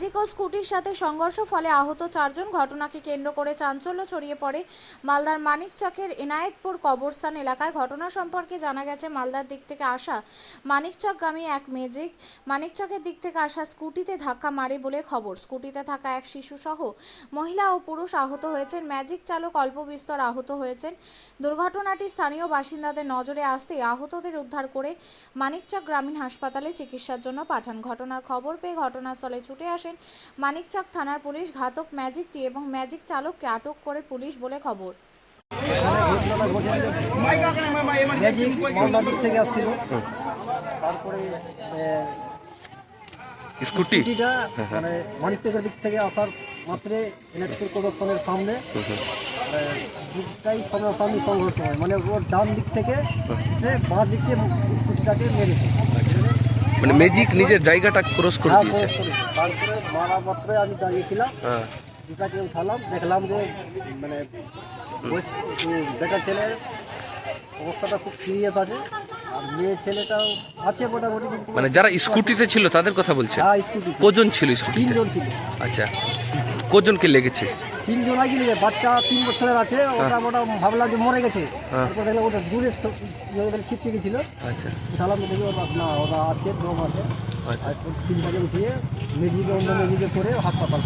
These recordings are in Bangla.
ম্যাজিক ও স্কুটির সাথে সংঘর্ষ, ফলে আহত চারজন ঘটনাকে কেন্দ্র করে চাঞ্চল্য ছড়িয়ে পড়ে মালদার মানিকচকের এনায়েতপুর কবরস্থান এলাকায়। ঘটনা সম্পর্কে জানা গেছে, মালদার দিক থেকে আসা মানিকচকগামী এক ম্যাজিক মানিকচকের দিক থেকে আসা স্কুটিতে ধাক্কা মারে বলে খবর। স্কুটিতে থাকা এক শিশু সহ মহিলা ও পুরুষ আহত হয়েছেন। ম্যাজিক চালক অল্প বিস্তর আহত হয়েছেন। দুর্ঘটনাটি স্থানীয় বাসিন্দাদের নজরে আসতে আহতদের উদ্ধার করে মানিকচক গ্রামীণ হাসপাতালে চিকিৎসার জন্য পাঠান। ঘটনার খবর পেয়ে ঘটনাস্থলে ছুটে আসেন। মানিকচক থানার পুলিশ ঘাতক ম্যাজিকটি এবং ম্যাজিক চালককে আটক করে পুলিশ বলে খবর। ম্যাজিক দিক থেকে আসছিল। তারপরে স্কুটিটা মানে মানিকচকের দিক থেকে আসার মাত্রে ইলেকট্রিক প্রদর্শনের সামনে আহ, দুটাই সামনাসামনি সংঘর্ষ হয়। মানে ওর ডান দিক থেকে সে বাঁ দিকে স্কুটিটাকে মেরেছে। মানে ম্যাজিক নিজের জায়গাটা ক্রস করে হ্যাঁ, দিয়েছে। তারপরে মারা মাত্রে আমি দাঁড়িয়েছিলাম। হ্যাঁ। দুটাকে উঠালাম দেখলাম যে মানে বেটার বেটা ছেলে অবস্থাটা খুব সিরিয়াস আছে। আর মেয়ে ছেলেটাও আছে মোটামুটি কিন্তু মানে যারা স্কুটিতে ছিল তাদের কথা বলছে হ্যাঁ স্কুটি কজন ছিল তিনজন ছিল। আচ্ছা। কজনকে লেগেছে? তিনজন বাচ্চা তিন বছরের আছে ওটা মোটা ভাবলাম যে মরে গেছে। হ্যাঁ। তারপর দেখলাম ওটা দূরে ছিটকে গেছিল আচ্ছা। দেখি ওরা না ওরা আছে দম আছে। আচ্ছা। আর তিনটাকে উঠিয়ে মেজিকে অন্য মেজিকে করে হাসপাতাল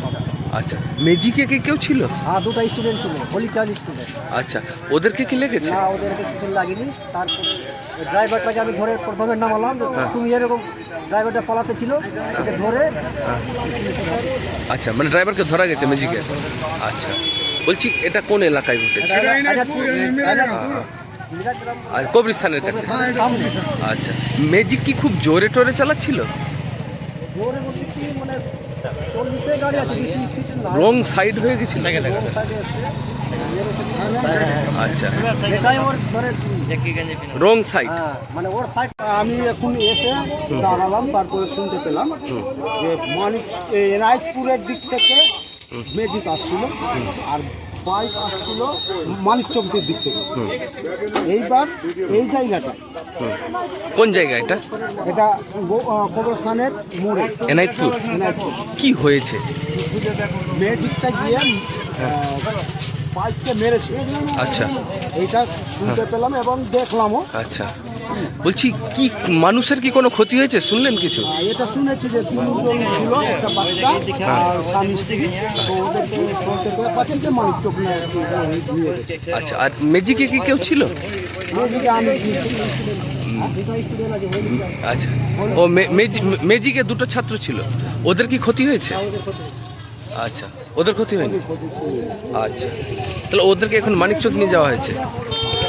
আচ্ছা। ম্যাজিকে কি কেউ ছিল? আর দুটা স্টুডেন্ট ছিল হোলি চার্জ স্টুডেন্ট আচ্ছা ওদেরকে কি লেগেছে? না ওদেরকে কিছু লাগেনি। তারপর ড্রাইভারটাকে আমি ধরে প্রথমে নামালাম তুমি এরকম ড্রাইভারটা পালাতে ছিল ওকে ধরে আচ্ছা মানে ড্রাইভারকে ধরা গেছে ম্যাজিকে আচ্ছা। বলছি এটা কোন এলাকায় ঘটেছে? মিরাজগ্রাম আর কবরস্থানের কাছে? আচ্ছা। ম্যাজিক কি খুব জোরে টোরে চালাচ্ছিল? জোরে রং সাইড হয়ে গেছিল? রং সাইডে এসছে আচ্ছা। Wrong side. মানে ওর সাইড আমি এখন এসে দাঁড়ালাম তারপরে শুনতে পেলাম যে মানিক এই এনায়তপুরের দিক থেকে ম্যাজিক আসছিল আর বাইক আসছিল মানিক চৌকদের দিক থেকে। এইবার এই জায়গাটা কোন জায়গা এটা? এটা কবরস্থানের মোড়ে। এনায়তপুর কি হয়েছে? ম্যাজিকটা গিয়ে পাইপকে মেরেছে। আচ্ছা। এইটা শুনতে পেলাম এবং দেখলামও। আচ্ছা। বলছি কি মানুষের কি কোনো ক্ষতি হয়েছে? শুনলেন কিছু? এটা শুনেছি যে ছিল একটা বাচ্চা আর স্বামী স্ত্রী। আচ্ছা আর মেজিকে কি কেউ ছিল? আচ্ছা ও মে- মেজি- ম্যাজিকে দুটো ছাত্র ছিল। ওদের কি ক্ষতি হয়েছে? আচ্ছা ওদের ক্ষতি হয়নি? আচ্ছা তাহলে ওদেরকে এখন মানিকচক নিয়ে যাওয়া হয়েছে?